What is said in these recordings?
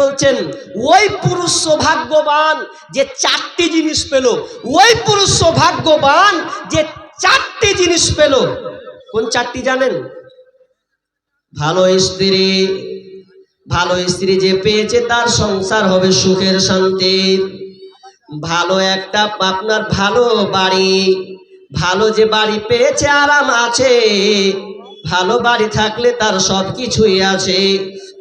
বলছেন, ওই পুরুষ সৌভাগ্যবান যে চারটি জিনিস পেল, ওই পুরুষ সৌভাগ্যবান যে চারটি জিনিস পেল। কোন চারটি জানেন? ভালো স্ত্রী ভালো স্ত্রী যে পেয়েছে তার সংসার হবে সুখের শান্তির ভালো একটা আপনার ভালো বাড়ি, ভালো যে বাড়ি পেয়েছে, আরাম আছে। ভালো বাড়ি থাকলে তার সব কিছুই আছে।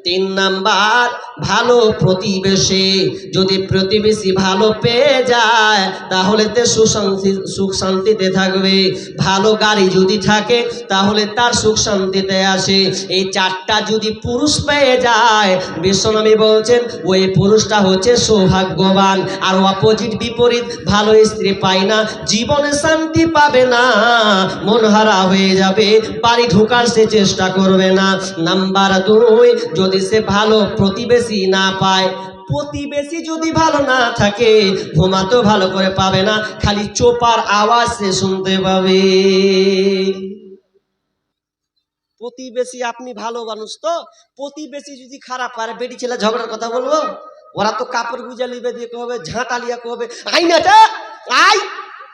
তিন নাম্বার ভালো প্রতিবেশী, যদি প্রতিবেশী ভালো পেয়ে যায়, তাহলে তে সুশান্তি সুখ শান্তিতে থাকবে। ভালো গাড়ি যদি থাকে, তাহলে তার সুখ শান্তিতে আসে। এই চারটা যদি পুরুষ পেয়ে যায়, বিশ্বনবী বলছেন, ওই পুরুষটা হচ্ছে সৌভাগ্যবান। আর অপোজিট বিপরীত, ভালো স্ত্রী পায় না, জীবনে শান্তি পাবে না মন হারা হয়ে যাবে, বাড়ি ঢোকার সে চেষ্টা করবে না। নাম্বার দুই, যদি সে ভালো প্রতিবেশী না পায়। প্রতিবেশী যদি ভালো না থাকে, ঘুমাতেও ভালো করে পাবে না, খালি চোপার আওয়াজ সে শুনতে পাবে। প্রতিবেশী আপনি ভালো মানুষ তো? প্রতিবেশী যদি খারাপ পারে, বেটি ছেলে ঝগড়ার কথা বলব? ওরা তো কাপড় গুজা লিবে দিয়ে কবে, ঝাঁটা লিয়া কবে? আইনাটা আই!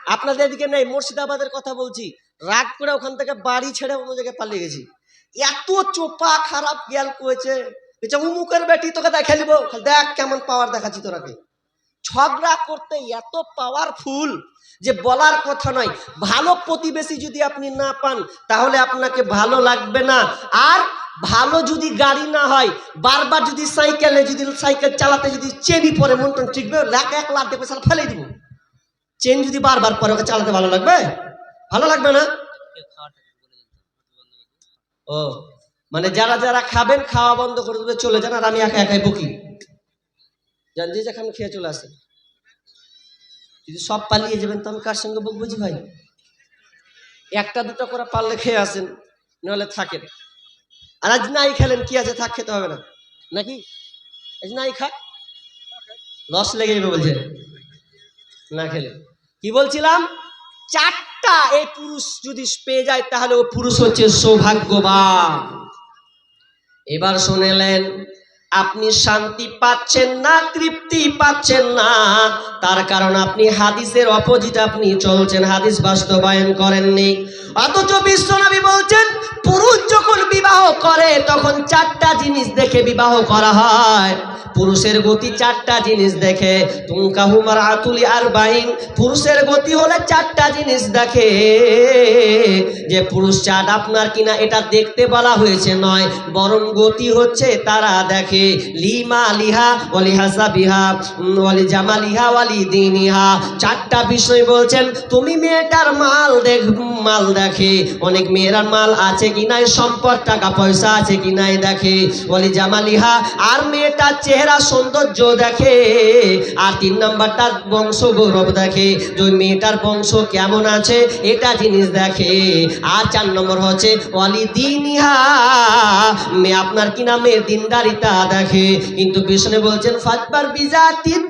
আপনাদের এদিকে নেই, মুর্শিদাবাদের কথা বলছি। রাগ করে ওখান থেকে বাড়ি ছেড়ে অন্য জায়গায় পালিয়ে গেছি। এত চোপা খারাপ জ্ঞান করেছে। বলছে উমুকের বেটি, তোকে দেখে নিবো দেখ কেমন পাওয়ার দেখাচ্ছি তোরাকে। ঝগড়া করতে এত পাওয়ারফুল যে বলার কথা নয়। ভালো প্রতিবেশী যদি আপনি না পান, তাহলে আপনাকে ভালো লাগবে না। আর ভালো যদি গাড়ি না হয়, বারবার যদি সাইকেলে যদি, সাইকেল চালাতে যদি চেনি পরে, মন টন ঠিকবে লাখ এক লাখ দেখবে সালা ফেলে দিব। চেন যদি বারবার পরে, ওকে চালাতে ভালো লাগবে? ভালো লাগবে না? ও। মানে যারা যারা খাবেন, খাওয়া বন্ধ করে দেবে, চলে যান আর আমি একা একাই বকি যান যে যেখানে খেয়ে চলে আসেন যদি সব পালিয়ে যাবেন, তো আমি কার সঙ্গে বকবো জি ভাই? একটা দুটো করে পারলে খেয়ে আসেন নাহলে থাকেন। আর আজ নাই খেলেন, কি আছে থাক খেতে হবে না। নাকি? আজ নাই খাক। লস লেগে যাবে বলছে। না খেলে। কি বলছিলাম? চারটা এই পুরুষ যদি পেয়ে যায়, তাহলে ও পুরুষ হচ্ছে সৌভাগ্যবান। এবার শুনেলেন আপনি শান্তি পাচ্ছেন না, তৃপ্তি পাচ্ছেন না। তার কারণ আপনি হাদিসের অপোজিট আপনি চলছেন, হাদিস বাস্তবায়ন করেননি। অথচ বিশ্বনবী বলছেন, পুরুষ যখন বিবাহ করে, তখন চারটা জিনিস দেখে বিবাহ করা হয়। পুরুষের গতি চারটা জিনিস দেখে, তুমকা হুমার আতুলি আর বাইন পুরুষের গতি হলে চারটা জিনিস দেখে। যে পুরুষ চাঁদ আপনার কিনা, এটা দেখতে বলা হয়েছে নয়, বরং গতি হচ্ছে তারা দেখে। লিমা লিহা ওয়ালি হাসা বিহা ওয়ালি জামালিহা ওয়ালি দিনিহা। চারটা বিষয় বলছেন, তুমি মেয়েটার মাল দেখ, মাল দেখে, অনেক মেয়েরার মাল আছে কি নাই, সম্পদ, টাকা, পয়সা আছে কি নাই দেখে। ওয়ালি জামালিহা, আর মেয়েটার চেহারা, সৌন্দর্য দেখে, আর তিন নাম্বারটার বংশ গৌরব দেখে। যে মেয়েটার বংশ কেমন আছে, এটা জিনিস দেখে। আর চার নম্বর হচ্ছে অলি দিনিহা মেয়ে আপনার কি নামে দিনদারিতা দেখে কিন্তু বিষ্ণু বলছেন ফাজবার বিজা তিন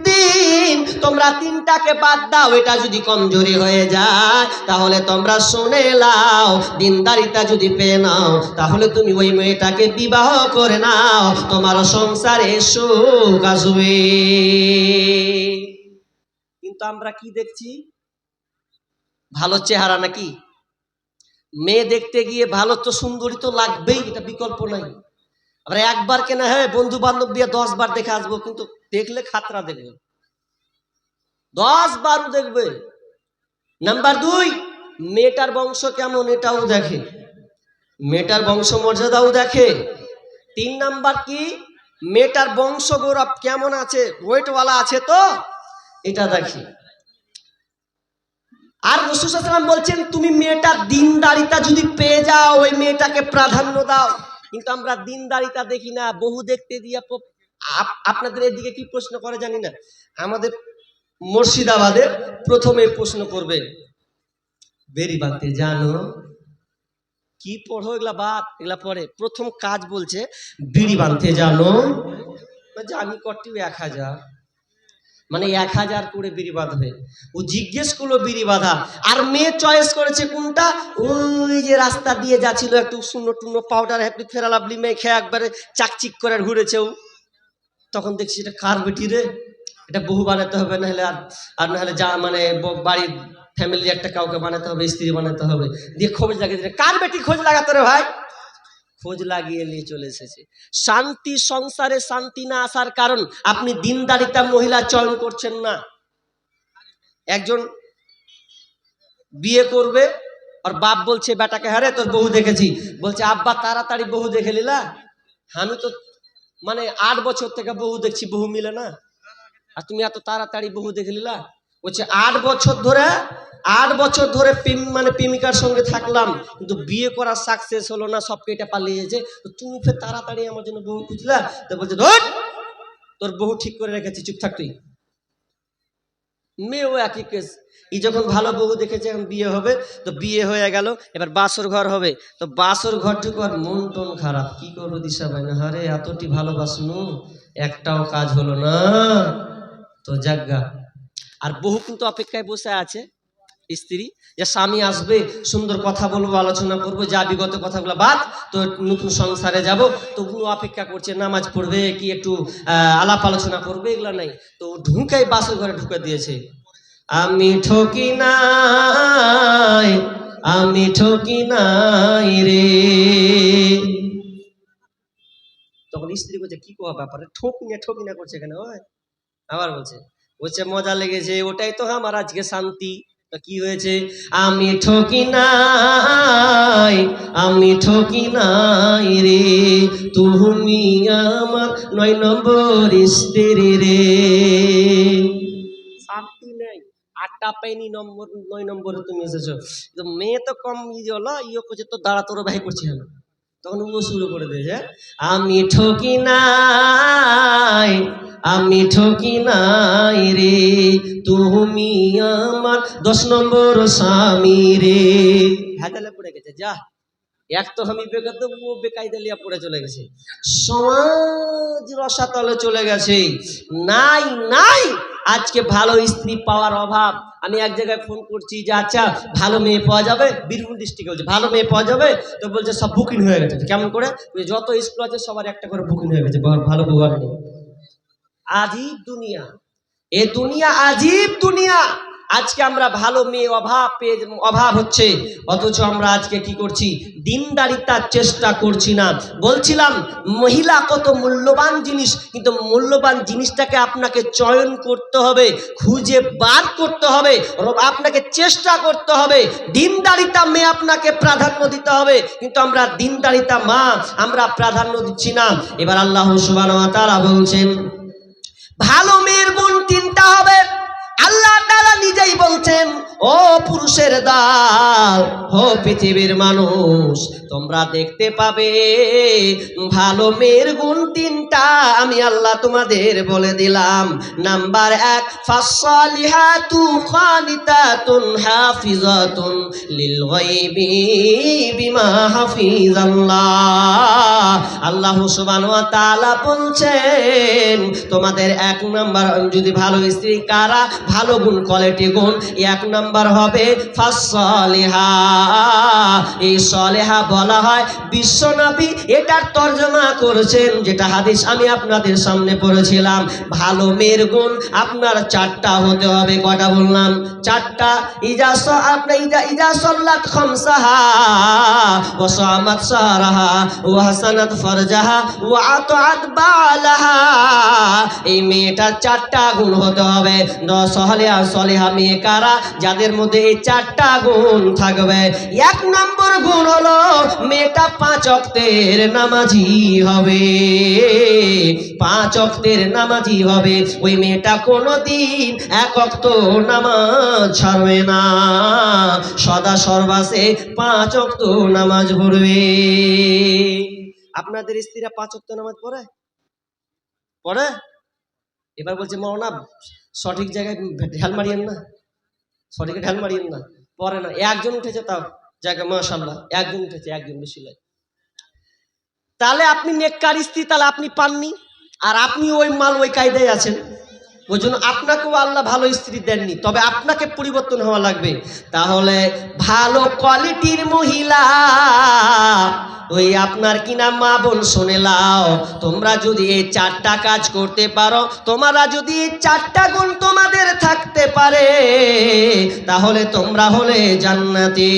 তোমরা তিনটাকে বাদ দাও, এটা যদি কমজোরি হয়ে যায়, তাহলে তোমরা শুনে লাও দিনদারিতা যদি পেয়ে নাও, তাহলে তুমি ওই মেয়েটাকে বিবাহ করে নাও, তোমার সংসারে সুখ আসবে। কিন্তু আমরা কি দেখছি? ভালো চেহারা নাকি? মেয়ে দেখতে গিয়ে ভালো তো সুন্দরী তো লাগবেই, এটা বিকল্প নাই। আমরা একবার কেনা হ্যাঁ বন্ধু বান্ধব দিয়ে দশ বার দেখে আসব, কিন্তু দেখলে খাতরা দেখবে। দশ বারও দেখবে। নাম্বার দুই, মেয়েটার বংশ কেমন এটাও দেখে। মেয়েটার বংশ মর্যাদাও দেখে। তিন নাম্বার কি? মেয়েটার বংশ গৌরব কেমন আছে? ওয়েটওয়ালা আছে তো? এটা দেখি। আর রসুসালাম বলছেন, তুমি মেয়েটার দিনদারিতা যদি পেয়ে যাও, ওই মেয়েটাকে প্রাধান্য দাও। কিন্তু আমরা দিনদারিতা দেখি না, বহু দেখতে দিয়া আপ- আপনাদের এদিকে কি প্রশ্ন করে জানি না। আমাদের মুর্শিদাবাদের প্রথমে প্রশ্ন করবে, বেরি বাতে জানো? কি পড়ো এগুলা বাদ? এগুলা পরে। প্রথম কাজ বলছে, বিড়ি বাঁধতে জানো? জানি কটিও এক হাজার। মানে এক হাজার করে বিড়ি বাঁধবে ও জিজ্ঞেস করল বিড়ি বাঁধা আর মেয়ে চয়েস করেছে কোনটা? ওই যে রাস্তা দিয়ে যাচ্ছিল একটু শূন্য টুন্য পাউডার হ্যাপি ফেরালাবলি মেখে একবারে চাকচিক করে ঘুরেছে ও। তখন দেখছি এটা কার বেটি রে? এটা বহু বানাতে হবে, নাহলে আর আর নাহলে যা মানে বাড়ির ফ্যামিলি একটা কাউকে বানাতে হবে, স্ত্রী বানাতে হবে। দিয়ে খোঁজ লাগিয়ে কার বেটি খোঁজ লাগাতে রে ভাই? খোঁজ লাগিয়ে নিয়ে চলে এসেছে। শান্তি সংসারে শান্তি না আসার কারণ আপনি দিনদারিতা মহিলা চয়ন করছেন না। একজন বিয়ে করবে আর বাপ বলছে, বেটাকে হারে তোর বহু দেখেছি। বলছে, আব্বা, তাড়াতাড়ি বহু দেখে নিলা আমি তো মানে আট বছর থেকে বহু দেখছি বহু মিলে না। আর তুমি এত তাড়াতাড়ি বহু দেখে নিলা? বলছে, আট বছর ধরে, আট বছর ধরে প্রেম মানে প্রেমিকার সঙ্গে থাকলাম, কিন্তু বিয়ে করার সাকসেস হলো না, সব কেটে পালিয়েছে। তো তুমি ফের তাড়াতাড়ি আমার জন্য বহু খুঁজলা? তো বলছে, ধর, তোর বহু ঠিক করে রেখেছি, চুপ থাক তুই। মেয়েও একই কেস ই যখন ভালো বউ দেখেছে, এখন বিয়ে হবে, তো বিয়ে হয়ে গেল, এবার বাসর ঘর হবে। তো বাসর ঘর ঢুকার মন টন খারাপ। কি করব দিশা ভাই? না হারে এতটি ভালোবাসনু, একটাও কাজ হলো না। তো যাজ্ঞা আর বহু কিন্তু অপেক্ষায় বসে আছে স্ত্রী, যে স্বামী আসবে, সুন্দর কথা বলব, আলোচনা করব, যা বিগত কথাগুলো বাদ, তো নতুন সংসারে যাব তো ওগুলো অপেক্ষা করছে, নামাজ পড়বে, কি একটু আলাপ আলোচনা করবে, এগুলো নাই। তো ঢুকাই বাসর ঘরে ঢুকে দিয়েছে। আমি ঠকি নাই, আমি ঠকি নাই রে। তখন স্ত্রী বলছে, কি কোয়া ব্যাপারে? ঠকি না ঠকি না করছে এখানে আবার বলছে বলছে, মজা লেগেছে, ওটাই তো আমার আজকে শান্তি। কি হয়েছে? আমি ঠকি নাই, আমি ঠকি নাই রে। তুমি আমার নয় নম্বর স্ত্রী রে। শান্তি নেই। আটটা পাইনি নম্বর, নয় নম্বরে তুমি এসেছ। মেয়ে তো কম ইয়ে হলো ইয়ে করছে, তো দাঁড়া, তোর ভাই করছে না তখন ও শুরু করে দিয়েছে আমি ঠকি নাই, আমি ঠকি নাই রে, তুমি আমার দশ নম্বর স্বামী রে। ভেজালে পড়ে গেছে, যা, এক তো আমি বেকার তো ও বেকায়দা লিয়া পড়ে চলে গেছে। সমাজ রসাতলে চলে গেছে। নাই নাই, আজকে ভালো স্ত্রী পাওয়ার অভাব। আমি এক জায়গায় ফোন করছি যে আচ্ছা ভালো মেয়ে পাওয়া যাবে? বীরভূম ডিস্ট্রিক্টে বলছে, ভালো মেয়ে পাওয়া যাবে? তো বলছে, সব বুকিং হয়ে গেছে। কেমন করে? যত স্কুল আছে, সবার একটা করে বুকিং হয়ে গেছে। ভালো- ভালো নেই। আজীব দুনিয়া। এ দুনিয়া আজীব দুনিয়া। আজকে আমরা ভালো মেয়ে অভাব পেয়ে অভাব হচ্ছে। অথচ আমরা আজকে কি করছি? দিনদারিতার চেষ্টা করছি না। বলছিলাম, মহিলা কত মূল্যবান জিনিস, কিন্তু মূল্যবান জিনিসটাকে আপনাকে চয়ন করতে হবে, খুঁজে বার করতে হবে আপনাকে চেষ্টা করতে হবে। দিনদারিতা মেয়ে আপনাকে প্রাধান্য দিতে হবে, কিন্তু আমরা দিনদারিতা মা, আমরা প্রাধান্য দিচ্ছি না। এবার আল্লাহ ওয়া তাআলা বলছেন, ভালো মেয়ের গুণ তিনটা হবে। আল্লাহ তাআলা নিজেই বলছেন, ও পুরুষের দাল ও পৃথিবীর মানুষ, তোমরা দেখতে পাবে, ভালো মেয়ের গুণ তিনটা আমি আল্লাহ তোমাদের বলে দিলাম। নাম্বার এক, ফাসসালিহাতু খানিতাতুন হাফিজাতুন লিল গায়বি বিমা হাফিজাল্লাহ। আল্লাহ সুবহানাহু ওয়া তাআলা বলছেন, তোমাদের এক নাম্বার, যদি ভালো স্ত্রী কারা ভালো গুণ কোয়ালিটি গুণ এক নাম্বার হবে এই সলেহা বলা হয় বিশ্বনবী এটার তর্জমা করেছেন, যেটা হাদিস আমি আপনাদের সামনে পড়েছিলাম। ভালো মেয়ের গুণ আপনার চারটা হতে হবে কটা বললাম? চারটা। ইজা স আপনি ইজা ইজা সল্লাত খামসাহা, ওয়া সামাত ওয়া হাসানাত ফারজাহা, ওয়া আতাআত বালাহা। এই মেয়েটার চারটা গুণ হতে হবে সহলিয়া সলিহা মেয়ে কারা? যাদের মধ্যে এই চারটা গুণ থাকবে। এক নম্বর গুণ হলো মেয়েটা পাঁচ অক্তের নামাজি হবে। পাঁচ অক্তের নামাজি হবে। ওই মেয়েটা কোনোদিন এক অক্ত নামাজ ছাড়বে না। সদা সর্বাসে পাঁচ অক্ত নামাজ পড়বে। আপনাদের স্ত্রীরা পাঁচ অক্ত নামাজ পড়ে? পড়ে? এবার বলছে, মৌনা, সঠিক জায়গায় ঢাল মারিয়েন না। সঠিক ঢাল মারিয়েন না। পরে না, একজন উঠেছে তাও জায়গা মাশাল্লাহ, একজন উঠেছে, একজন বেশি নয় তাহলে আপনি নেককার স্ত্রী, তাহলে আপনি পাননি? আর আপনি ওই মাল ওই কায়দায় আছেন। ওই জন্য আপনাকেও আল্লাহ ভালো স্ত্রী দেননি, তবে আপনাকে পরিবর্তন হওয়া লাগবে। তাহলে ভালো কোয়ালিটির মহিলা, ওই আপনার কিনা মা বোন শুনে লাও তোমরা যদি এই চারটা কাজ করতে পারো, তোমরা যদি এই চারটা গুণ তোমাদের থাকতে পারে, তাহলে তোমরা হলে জান্নাতি।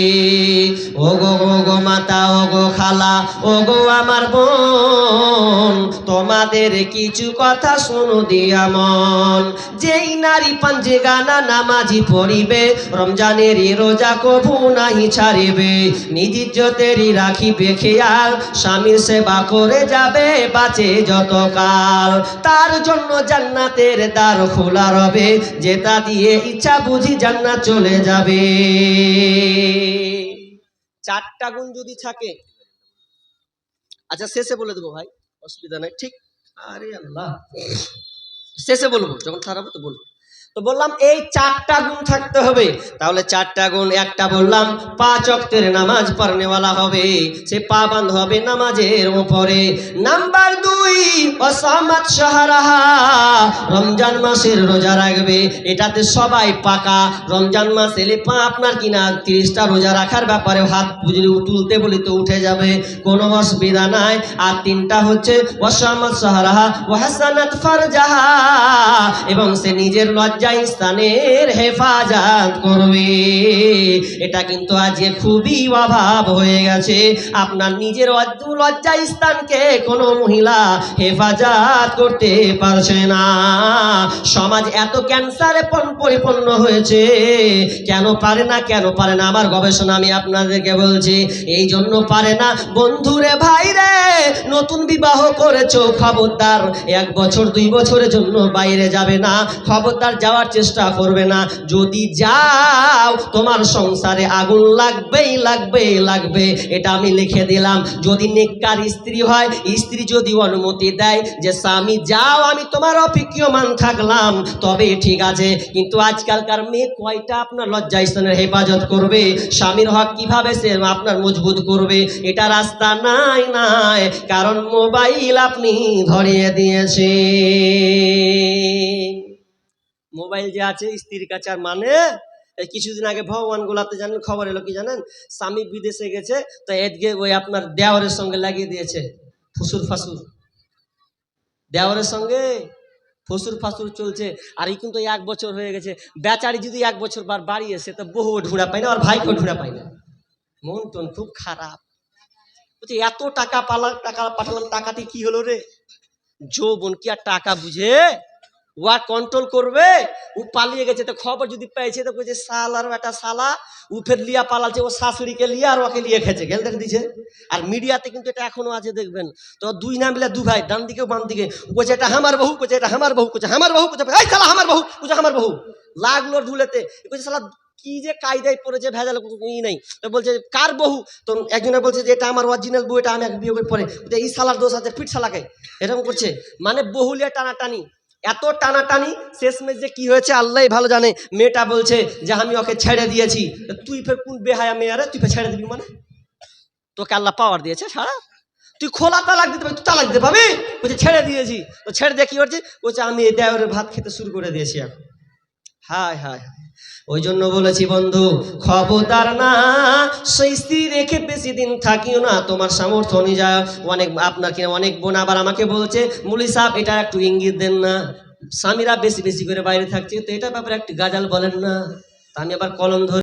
ও গো গো গো মাতা ও গো খালা ও গো আমার বোন, তোমাদের কিছু কথা শুনো দিয়া মন। যেই নারী পাঞ্জে গানা নামাজি পড়িবে, রমজানের রোজা কভু নাহি ছাড়িবে। নিজ ইজ্জতেরই রাখিবে খেয়াল, স্বামীর সেবা করে যাবে বাঁচে যতকাল। তার জন্য জান্নাতের দ্বার খোলা রবে, যেটা দিয়ে ইচ্ছা বুঝি জান্নাত চলে যাবে। চারটা গুণ যদি থাকে আচ্ছা শেষে বলে দেবো ভাই, অসুবিধা নাই, ঠিক? আরে আল্লাহ। শেষে বলব যখন খারাপ তো বলব। তো বললাম, এই চারটা গুণ থাকতে হবে। তাহলে চারটা গুণ একটা বললাম, পাঁচ অক্তের নামাজ পড়নেওয়ালা হবে, সে পাবান্ধ হবে নামাজের উপরে। নাম্বার দুই অসামাত সাহারাহা, রমজান মাসের রোজা রাখবে, এটাতে সবাই পাকা। রমজান মাস এলে পা আপনার কিনা, তিরিশটা রোজা রাখার ব্যাপারে হাত বুঝলে তুলতে বলি তো উঠে যাবে, কোনো অসুবিধা নাই। আর তিনটা হচ্ছে ওয়াসামাত সাহারাহা, ওয়াহাসানাত ফারজাহা, এবং সে নিজের লজ্জা স্থানের হেফাজত করবে। এটা কিন্তু আজকে খুবই অভাব হয়ে গেছে। আপনার নিজের লজ্জা স্থানকে কোনো মহিলা হেফাজত করতে পারছে না। সমাজ এত ক্যান্সারে পরিপূর্ণ হয়েছে। কেন পারে না, কেন পারে না? আমার গবেষণা আমি আপনাদেরকে বলছি এই জন্য পারে না। বন্ধুরে ভাই রে নতুন বিবাহ করেছ, খবরদার। এক বছর, দুই বছরের জন্য বাইরে যাবে না, খবরদার যাওয়ার চেষ্টা করবে না। যদি যাও, তোমার সংসারে আগুন লাগবেই লাগবে লাগবে। এটা আমি লিখে দিলাম। যদি নেককার স্ত্রী হয়, স্ত্রী যদি অনুমতি দেয় যে, স্বামী, যাও, আমি তোমার অপেক্ষমান থাকলাম। তবে ঠিক আছে, কিন্তু আজকালকার মেয়ে কয়টা আপনার লজ্জা স্থানের হেফাজত করবে? স্বামীর হক কীভাবে সে আপনার মজবুত করবে? এটা রাস্তা নাই নাই। কারণ মোবাইল আপনি ধরিয়ে দিয়েছে মোবাইল যে আছে, স্ত্রীর কাছে আর মানে কিছুদিন আগে ভগবান গোলাতে জানেন, খবর এলো কি জানেন? স্বামী বিদেশে গেছে, তো এদিকে ওই আপনার দেওয়ারের সঙ্গে লাগিয়ে দিয়েছে, ফুসুর ফাসুর। দেওয়ারের সঙ্গে ফসুর ফাসুর চলছে, আর এই কিন্তু এক বছর হয়ে গেছে। বেচারি যদি এক বছর বার বাড়ি এসে, তো বহু ঢুঁড়া পায় না, আর ভাইকেও ঢুঁড়া পায় না। মন টন খুব খারাপ। বলছে, এত টাকা পালা, টাকা পাঠালাম টাকাতে কি হলো রে? যৌবন কি আর টাকা বুঝে? ও আর কন্ট্রোল করবে? ও পালিয়ে গেছে, তো খবর যদি পেয়েছে, তো বলছে সালার বেটা সালা ও ফের লিয়া পালাচ্ছে, ও শাশুড়িকে লিয়া আর ওকে লিয়ে খেছে গেল দেখে দিছে আর মিডিয়াতে কিন্তু এটা এখনও আছে, দেখবেন। তো দুই না মিলে দু ভাই ডান দিকে বাম দিকে বলছে, এটা আমার বহু কোছে এটা আমার বহু কোছে আমার বহু কোছে এই সালা আমার বহু কোছে আমার বহু লাগল ঢুলেতে বলছে সালা কি যে কায়দায় পড়েছে ভেজাল ই নাই। তো বলছে, কার বহু তো একজনে বলছে যে, এটা আমার অরিজিনাল বউ, এটা আমি এক বিয়ে পরে এই সালার দোষ আছে, ফিট সালাকে এরকম করছে। মানে বহুলিয়া টানাটানি। এত টানাটানি, শেষমেশ যে কি হয়েছে, আল্লাহ ভালো জানে। মেয়েটা বলছে যে, আমি ওকে ছেড়ে দিয়েছি। তুই ফের কোন বেহায়া মেয়ে আরে তুই ফের ছেড়ে দিবি মানে? তোকে আল্লাহ পাওয়ার দিয়েছে, সারা। তুই খোলা তালাক দিতে পারবি, তুই তালাক দিতে পাবি বলছে, ছেড়ে দিয়েছি। তো ছেড়ে দিয়ে কি করছে? বলছে, আমি এই দেওয়ারের ভাত খেতে শুরু করে দিয়েছি এখন। হায় হায় ওই জন্য বলেছি, বন্ধু, খবরদার না। সেই স্ত্রী রেখে বেশি দিন থাকিও না, তোমার সামর্থ্য অনুযায়ী। অনেক আপনার কিনা অনেক বোন আবার আমাকে বলছে, মুলি সাহেব, এটা একটু ইঙ্গিত দেন না। স্বামীরা বেশি বেশি করে বাইরে থাকছে, তো এটা ব্যাপারে একটু গাজাল বলেন না। আমি আবার কলম ধরে